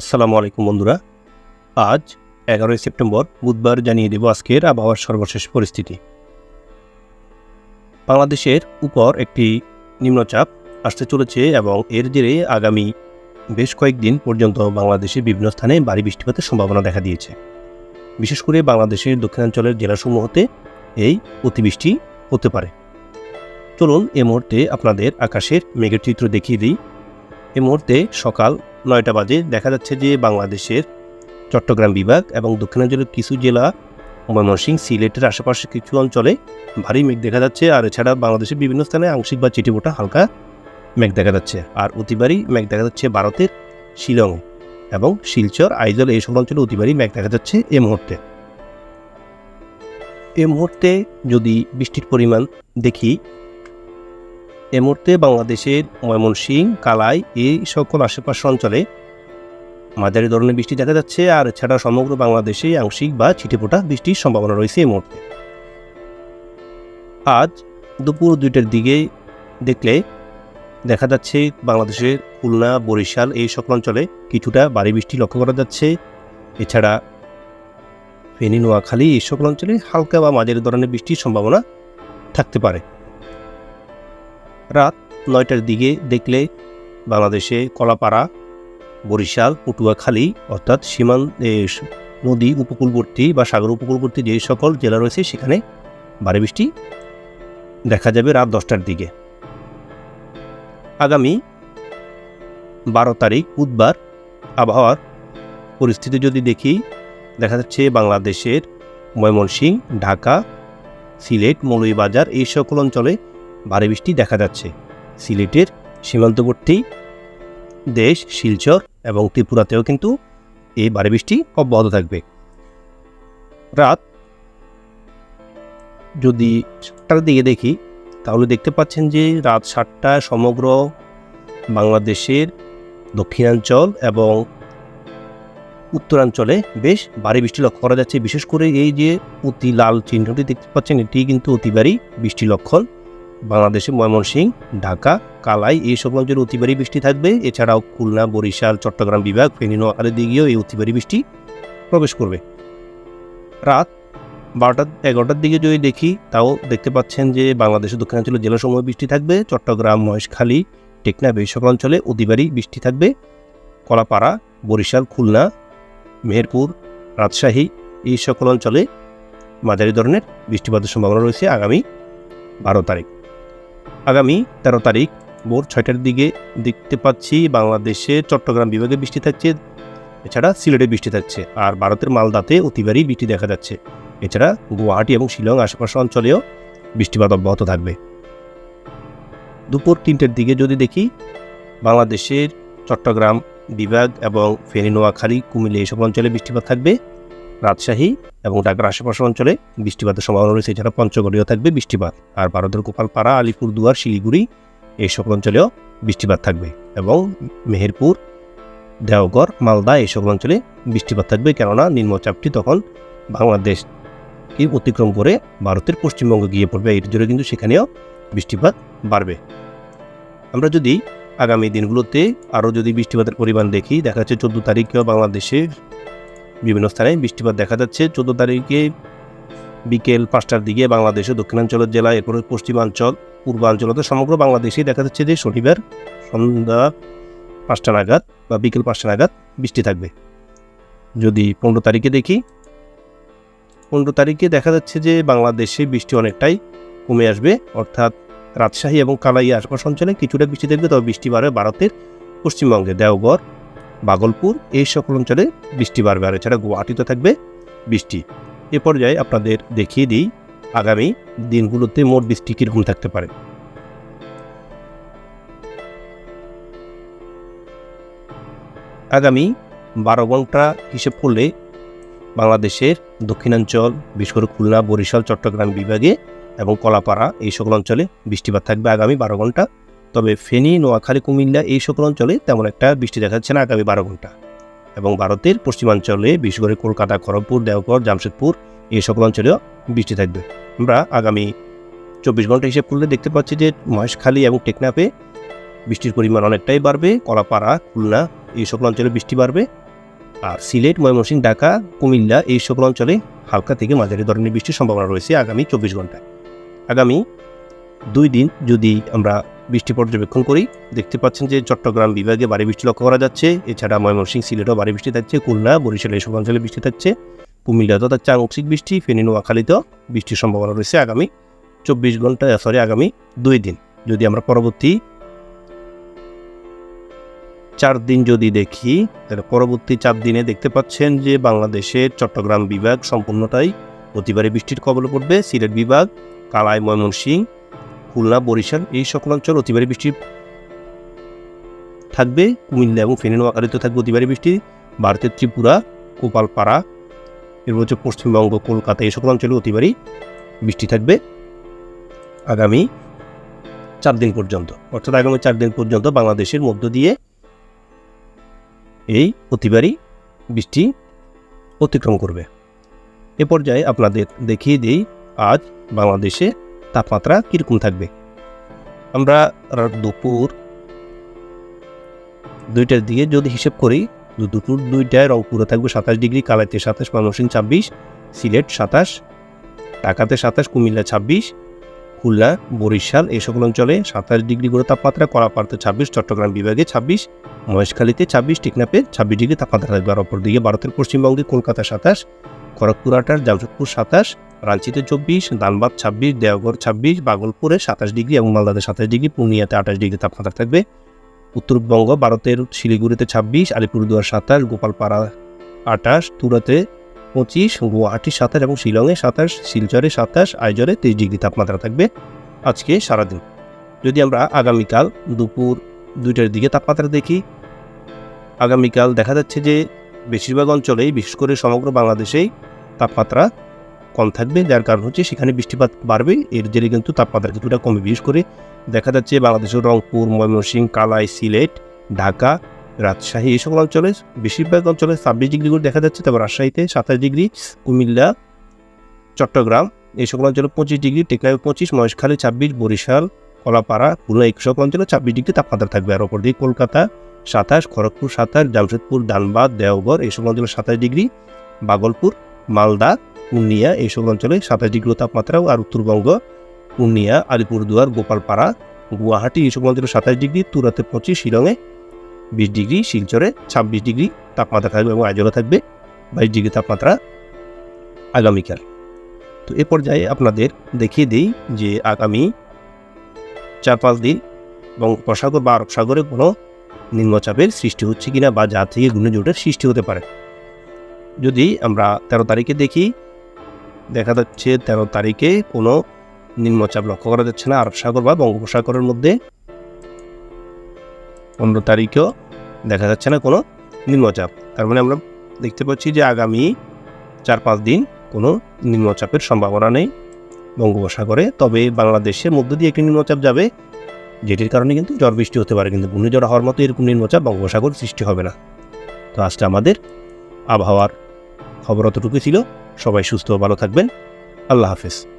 আসসালামু আলাইকুম বন্ধুরা। আজ এগারোই সেপ্টেম্বর, বুধবার জানিয়ে দেব আজকের আবহাওয়ার সর্বশেষ পরিস্থিতি। বাংলাদেশের উপর একটি নিম্নচাপ আসতে চলেছে এবং এর জেরে আগামী বেশ কয়েকদিন পর্যন্ত বাংলাদেশের বিভিন্ন স্থানে ভারী বৃষ্টিপাতের সম্ভাবনা দেখা দিয়েছে। বিশেষ করে বাংলাদেশের দক্ষিণাঞ্চলের জেলাসমূহতে এই অতিবৃষ্টি হতে পারে। চলুন এ মুহূর্তে আপনাদের আকাশের মেঘের চিত্র দেখিয়ে দিই। এই মুহূর্তে সকাল নয়টা বাজে দেখা যাচ্ছে যে বাংলাদেশের চট্টগ্রাম বিভাগ এবং দক্ষিণাঞ্চলের কিছু জেলা ময়মনসিংহ সিলেটের আশেপাশে কিছু অঞ্চলে ভারী মেঘ দেখা যাচ্ছে। আর এছাড়া বাংলাদেশের বিভিন্ন স্থানে আংশিক বা চিটিবোটা হালকা মেঘ দেখা যাচ্ছে। আর অতিবারই মেঘ দেখা যাচ্ছে ভারতের শিলং এবং শিলচর, আইজল এই সব অঞ্চলে অতিবারই মেঘ দেখা যাচ্ছে এই মুহূর্তে। এই মুহূর্তে যদি বৃষ্টির পরিমাণ দেখি এ মুহূর্তে বাংলাদেশের ময়মনসিংহ, কালাই এই সকল আশেপাশ অঞ্চলে মাঝারি ধরনের বৃষ্টি দেখা যাচ্ছে আর এছাড়া সমগ্র বাংলাদেশে আংশিক বা ছিটেফোঁটা বৃষ্টির সম্ভাবনা রয়েছে এই মুহূর্তে। আজ দুপুর দুইটার দিকে দেখলে দেখা যাচ্ছে বাংলাদেশের খুলনা, বরিশাল এই সকল অঞ্চলে কিছুটা ভারী বৃষ্টি লক্ষ্য করা যাচ্ছে। এছাড়া ফেনী, নোয়াখালী এই সকল অঞ্চলে হালকা বা মাঝারি ধরনের বৃষ্টির সম্ভাবনা থাকতে পারে। রাত নয়টার দিকে দেখলে বাংলাদেশে কলাপাড়া, বরিশাল, পটুয়াখালী অর্থাৎ সীমান নদী উপকূলবর্তী বা সাগর উপকূলবর্তী যে সকল জেলা রয়েছে সেখানে ভারী বৃষ্টি দেখা যাবে রাত দশটার দিকে। আগামী বারো তারিখ বুধবার আবহাওয়ার পরিস্থিতি যদি দেখি, দেখা যাচ্ছে বাংলাদেশের ময়মনসিংহ, ঢাকা, সিলেট, মৌলভীবাজার এই সকল অঞ্চলে ভারী বৃষ্টি দেখা যাচ্ছে। সিলেটের সীমান্তবর্তী দেশ শিলচর এবং ত্রিপুরাতেও কিন্তু এই ভারী বৃষ্টি অব্যাহত থাকবে। রাত যদি সাতটার দিকে দেখি, তাহলে দেখতে পাচ্ছেন যে রাত সাতটায় সমগ্র বাংলাদেশের দক্ষিণাঞ্চল এবং উত্তরাঞ্চলে বেশ ভারী বৃষ্টি লক্ষ্য করা যাচ্ছে। বিশেষ করে এই যে অতি লাল চিহ্নটি দেখতে পাচ্ছেন, এটি কিন্তু অতি ভারী বৃষ্টি লক্ষণ। বাংলাদেশে ময়মনসিংহ, ঢাকা, কালাই এই সব অঞ্চলে অতিবারী বৃষ্টি থাকবে। এছাড়াও খুলনা, বরিশাল, চট্টগ্রাম বিভাগ, ফেনী, নোয়াখালী দিকেও এই অতিবারী বৃষ্টি প্রবেশ করবে। রাত বারোটা এগারোটার দিকে যদি দেখি, তাও দেখতে পাচ্ছেন যে বাংলাদেশের দক্ষিণাঞ্চলের জেলাসমূহে বৃষ্টি থাকবে। চট্টগ্রাম, মহেশখালী, টেকনাফ এই সকল অঞ্চলে অতিবারী বৃষ্টি থাকবে। কলাপাড়া, বরিশাল, খুলনা, মেহেরপুর, রাজশাহী এই সকল অঞ্চলে মাঝারি ধরনের বৃষ্টিপাতের সম্ভাবনা রয়েছে আগামী বারো তারিখ। আগামী তেরো তারিখ ভোর ছয়টার দিকে দেখতে পাচ্ছি বাংলাদেশে চট্টগ্রাম বিভাগে বৃষ্টি থাকছে, এছাড়া সিলেটে বৃষ্টি থাকছে, আর ভারতের মালদাতে অতিবারই বৃষ্টি দেখা যাচ্ছে। এছাড়া গুয়াহাটি এবং শিলং আশেপাশে অঞ্চলেও বৃষ্টিপাত অব্যাহত থাকবে। দুপুর তিনটের দিকে যদি দেখি, বাংলাদেশের চট্টগ্রাম বিভাগ এবং ফেনী, নোয়াখালী, কুমিল্লা এইসব অঞ্চলে বৃষ্টিপাত থাকবে। রাজশাহী এবং ঢাকার আশেপাশের অঞ্চলে বৃষ্টিপাতের সম্ভাবনা রয়েছে। এছাড়া পঞ্চগড়েও থাকবে বৃষ্টিপাত। আর ভারতের গোপালপাড়া, আলিপুরদুয়ার, শিলিগুড়ি এই সকল অঞ্চলেও বৃষ্টিপাত থাকবে এবং মেহেরপুর, দেওঘর, মালদা এই সকল অঞ্চলে বৃষ্টিপাত থাকবে। কেননা নিম্নচাপটি তখন বাংলাদেশকে অতিক্রম করে ভারতের পশ্চিমবঙ্গে গিয়ে পড়বে। এর জন্য কিন্তু সেখানেও বৃষ্টিপাত বাড়বে। আমরা যদি আগামী দিনগুলোতে আরও যদি বৃষ্টিপাতের পরিমাণ দেখি, দেখা যাচ্ছে চোদ্দ তারিখেও বাংলাদেশে বিভিন্ন স্থানে বৃষ্টিপাত দেখা যাচ্ছে। চোদ্দ তারিখে বিকেল পাঁচটার দিকে বাংলাদেশের দক্ষিণাঞ্চলের জেলা, এরপরে পশ্চিমাঞ্চল, পূর্বাঞ্চলতে সমগ্র বাংলাদেশেই দেখা যাচ্ছে যে শনিবার সন্ধ্যা পাঁচটা নাগাদ বা বিকেল পাঁচটা নাগাদ বৃষ্টি থাকবে। যদি পনেরো তারিখে দেখি, পনেরো তারিখে দেখা যাচ্ছে যে বাংলাদেশে বৃষ্টি অনেকটাই কমে আসবে। অর্থাৎ রাজশাহী এবং কালাই আশপাশ অঞ্চলে কিছুটা বৃষ্টি থাকবে, তবে বৃষ্টি বাড়বে ভারতের পশ্চিমবঙ্গে। দেওঘর বাগলপুর, এই সকল অঞ্চলে বৃষ্টি বাড়বে আর এছাড়া গুয়াহাটিতে থাকবে বৃষ্টি। এ পর্যায়ে আপনাদের দেখিয়ে দিই আগামী দিনগুলোতে মোট বৃষ্টি কীরকম থাকতে পারে। আগামী বারো ঘণ্টা হিসেব করলে বাংলাদেশের দক্ষিণাঞ্চল, বিশেষ করে খুলনা, বরিশাল, চট্টগ্রাম বিভাগে এবং কলাপাড়া এই সকল অঞ্চলে বৃষ্টিপাত থাকবে আগামী বারো ঘণ্টা। তবে ফেনী, নোয়াখালী, কুমিল্লা এই সকল অঞ্চলে তেমন একটা বৃষ্টি দেখা যাচ্ছে না আগামী বারো ঘণ্টা। এবং ভারতের পশ্চিমাঞ্চলে বিশেষ করে কলকাতা, খড়গপুর, দেওঘর, জামশেদপুর এই সকল অঞ্চলেও বৃষ্টি থাকবে। আমরা আগামী চব্বিশ ঘণ্টা হিসেব করলে দেখতে পাচ্ছি যে মহেশখালী এবং টেকনাফে বৃষ্টির পরিমাণ অনেকটাই বাড়বে। কলাপাড়া, খুলনা এই সকল অঞ্চলে বৃষ্টি বাড়বে। আর সিলেট, ময়মনসিংহ, ঢাকা, কুমিল্লা এই সকল অঞ্চলে হালকা থেকে মাঝারি ধরনের বৃষ্টির সম্ভাবনা রয়েছে আগামী চব্বিশ ঘন্টায়। আগামী দুই দিন যদি আমরা বৃষ্টি পর্যবেক্ষণ করি। দেখতে পাচ্ছেন যে চট্টগ্রাম বিভাগে ভারী বৃষ্টি লক্ষ্য করা যাচ্ছে। এছাড়া ময়মনসিংহ সিলেটও ভারী বৃষ্টি থাকছে। খুলনা, বরিশাল এইসব অঞ্চলে বৃষ্টি থাকছে। কুমিল্লাতেও থাকছে আংশিক বৃষ্টি। ফেনী, নোয়াখালীতেও বৃষ্টির সম্ভাবনা রয়েছে আগামী চব্বিশ ঘণ্টা সরি আগামী দুই দিন। যদি আমরা পরবর্তী চার দিন যদি দেখি, তাহলে পরবর্তী চার দিনে দেখতে পাচ্ছেন যে বাংলাদেশের চট্টগ্রাম বিভাগ সম্পূর্ণটাই অতিবারে বৃষ্টির কবলে পড়বে। সিলেট বিভাগ, কালাই, ময়মনসিংহ খুলনা, বরিশাল এই সকল অঞ্চল অতিবারে বৃষ্টি থাকবে। কুমিল্লা এবং ফেনী নোয়াখালীতে থাকবে অতিবারী বৃষ্টি। ভারতের ত্রিপুরা, গোপালপাড়া, এরপর হচ্ছে পশ্চিমবঙ্গ, কলকাতা এই সকল অঞ্চলে অতিবারই বৃষ্টি থাকবে আগামী চার দিন পর্যন্ত। অর্থাৎ আগামী চার দিন পর্যন্ত বাংলাদেশের মধ্য দিয়ে এই অতিবারই বৃষ্টি অতিক্রম করবে। এ পর্যায়ে আপনাদের দেখিয়ে দিই, আজ বাংলাদেশে তাপমাত্রা কীরকম থাকবে? আমরা দুপুর দুইটার দিকে যদি হিসেব করি দুপুর দুইটায় রংপুরে থাকবে সাতাশ ডিগ্রি কালাইতে সাতাশ, ময়মনসিংহ ছাব্বিশ, সিলেট সাতাশ, ঢাকাতে সাতাশ, কুমিল্লা ছাব্বিশ, খুলনা, বরিশাল এই সকল অঞ্চলে সাতাশ ডিগ্রি করে তাপমাত্রা, কলাপাড়াতে ছাব্বিশ, চট্টগ্রাম বিভাগে ছাব্বিশ, মহেশখালীতে ছাব্বিশ টেকনাপে ছাব্বিশ ডিগ্রি তাপমাত্রা থাকবে। আর অপরদিকে ভারতের পশ্চিমবঙ্গে কলকাতা সাতাশ খড়গপুর আঠাশ জামশেদপুর সাতাশ রাঞ্চিতে চব্বিশ দানবাদ ছাব্বিশ, দেওঘর ছাব্বিশ, বাগলপুরে সাতাশ ডিগ্রি এবং মালদাতে সাতাশ ডিগ্রি পূর্ণিয়াতে আঠাশ ডিগ্রি তাপমাত্রা থাকবে। উত্তরবঙ্গ, ভারতের শিলিগুড়িতে ছাব্বিশ, আলিপুরদুয়ার সাতাশ, গোপালপাড়া আঠাশ, তুরাতে পঁচিশ, গুয়াহাটি সাতাশ এবং শিলংয়ে সাতাশ, শিলচরে সাতাশ আইজরে তেইশ ডিগ্রি তাপমাত্রা থাকবে আজকে সারাদিন। যদি আমরা আগামীকাল দুপুর দুইটার দিকে তাপমাত্রা দেখি, আগামীকাল দেখা যাচ্ছে যে বেশিরভাগ অঞ্চলেই, বিশেষ করে সমগ্র বাংলাদেশেই তাপমাত্রা কম থাকবে। যার কারণ হচ্ছে সেখানে বৃষ্টিপাত বাড়বে। এর জেরে কিন্তু তাপমাত্রা কিছুটা কমে বিশেষ করে দেখা যাচ্ছে বাংলাদেশের রংপুর, ময়মনসিংহ, কালাই, সিলেট, ঢাকা, রাজশাহী এই সকল অঞ্চলে বেশিরভাগ অঞ্চলে ছাব্বিশ ডিগ্রি করে দেখা যাচ্ছে। তারপর রাজশাহীতে সাতাশ ডিগ্রি, কুমিল্লা, চট্টগ্রাম এই সকল অঞ্চলে পঁচিশ ডিগ্রি টেকনাফে পঁচিশ, মহেশখালী ছাব্বিশ, বরিশাল, কলাপাড়া, খুলনা এই সকল অঞ্চলে ছাব্বিশ ডিগ্রি তাপমাত্রা থাকবে। আর অপর দিকে কলকাতা সাতাশ, খড়গপুর সাতাশ, জামশেদপুর ধানবাদ দেওঘর, এই সকল অঞ্চলে সাতাশ ডিগ্রি। বাগলপুর, মালদা, পূর্ণিয়া, এই সকল অঞ্চলে সাতাশ ডিগ্রি তাপমাত্রা আর উত্তরবঙ্গ, পূর্ণিয়া, আলিপুরদুয়ার, গোপালপাড়া, গুয়াহাটি, এই সকল অঞ্চলে সাতাশ ডিগ্রি, তুরাতে পঁচিশ, শিলংয়ে বিশ ডিগ্রি, শিলচরে ছাব্বিশ ডিগ্রি তাপমাত্রা থাকবে এবং আজলে থাকবে বাইশ ডিগ্রি তাপমাত্রা আগামীকাল। তো এ পর্যায়ে আপনাদের দেখিয়ে দিই যে আগামী চার পাঁচ দিন বঙ্গোপসাগর বা আরব সাগরে কোনো নিম্নচাপের সৃষ্টি হচ্ছে কিনা বা যা থেকে ঘূর্ণিঝড়ের সৃষ্টি হতে পারে। যদি আমরা তেরো তারিখে দেখি, দেখা যাচ্ছে তেরো তারিখে কোনো নিম্নচাপ লক্ষ্য করা যাচ্ছে না। আরব সাগর বা বঙ্গোপসাগরের মধ্যে পনেরো তারিখেও দেখা যাচ্ছে না কোনো নিম্নচাপ। তার মানে আমরা দেখতে পাচ্ছি যে আগামী চার পাঁচ দিন কোনো নিম্নচাপের সম্ভাবনা নেই বঙ্গোপসাগরে। তবে বাংলাদেশের মধ্য দিয়ে একটি নিম্নচাপ যাবে যেটির কারণে কিন্তু ঝড় বৃষ্টি হতে পারে, কিন্তু ঘূর্ণিঝড় হওয়ার মতো এরকম নিম্নচাপ বঙ্গোপসাগর সৃষ্টি হবে না। তো আজকে আমাদের আবহাওয়ার খবর অতটুকু ছিল। সবাই সুস্থ ভালো থাকবেন। আল্লাহ হাফেজ।